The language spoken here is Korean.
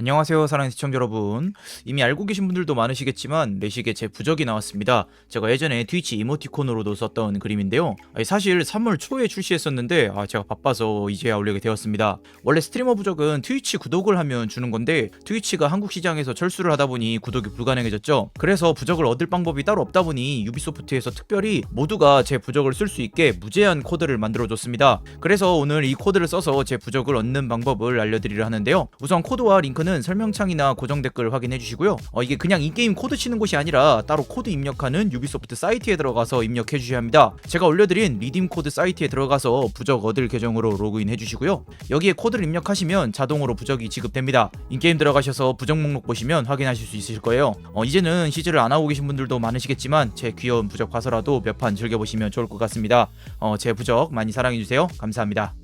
안녕하세요 사랑하는 시청자 여러분. 이미 알고 계신 분들도 많으시겠지만 레식에 제 부적이 나왔습니다. 제가 예전에 트위치 이모티콘으로도 썼던 그림인데요. 사실 3월 초에 출시했었는데 아, 제가 바빠서 이제야 올리게 되었습니다. 원래 스트리머 부적은 트위치 구독을 하면 주는 건데 트위치가 한국 시장에서 철수를 하다 보니 구독이 불가능해졌죠. 그래서 부적을 얻을 방법이 따로 없다 보니 유비소프트에서 특별히 모두가 제 부적을 쓸 수 있게 무제한 코드를 만들어 줬습니다. 그래서 오늘 이 코드를 써서 제 부적을 얻는 방법을 알려드리려 하는데요. 우선 코드와 링크는 설명창이나 고정 댓글 확인해 주시고요. 어, 이게 그냥 이 게임 코드 치는 곳이 아니라 따로 코드 입력하는 유비소프트 사이트에 들어가서 입력해 주셔야 합니다. 제가 올려드린 리딤 코드 사이트에 들어가서 부적 얻을 계정으로 로그인 해 주시고요. 여기에 코드를 입력하시면 자동으로 부적이 지급됩니다. 인게임 들어가셔서 부적 목록 보시면 확인하실 수 있으실 거예요. 어, 이제는 시즈를 안 하고 계신 분들도 많으시겠지만 제 귀여운 부적 봐서라도 몇 판 즐겨보시면 좋을 것 같습니다. 어, 제 부적 많이 사랑해 주세요. 감사합니다.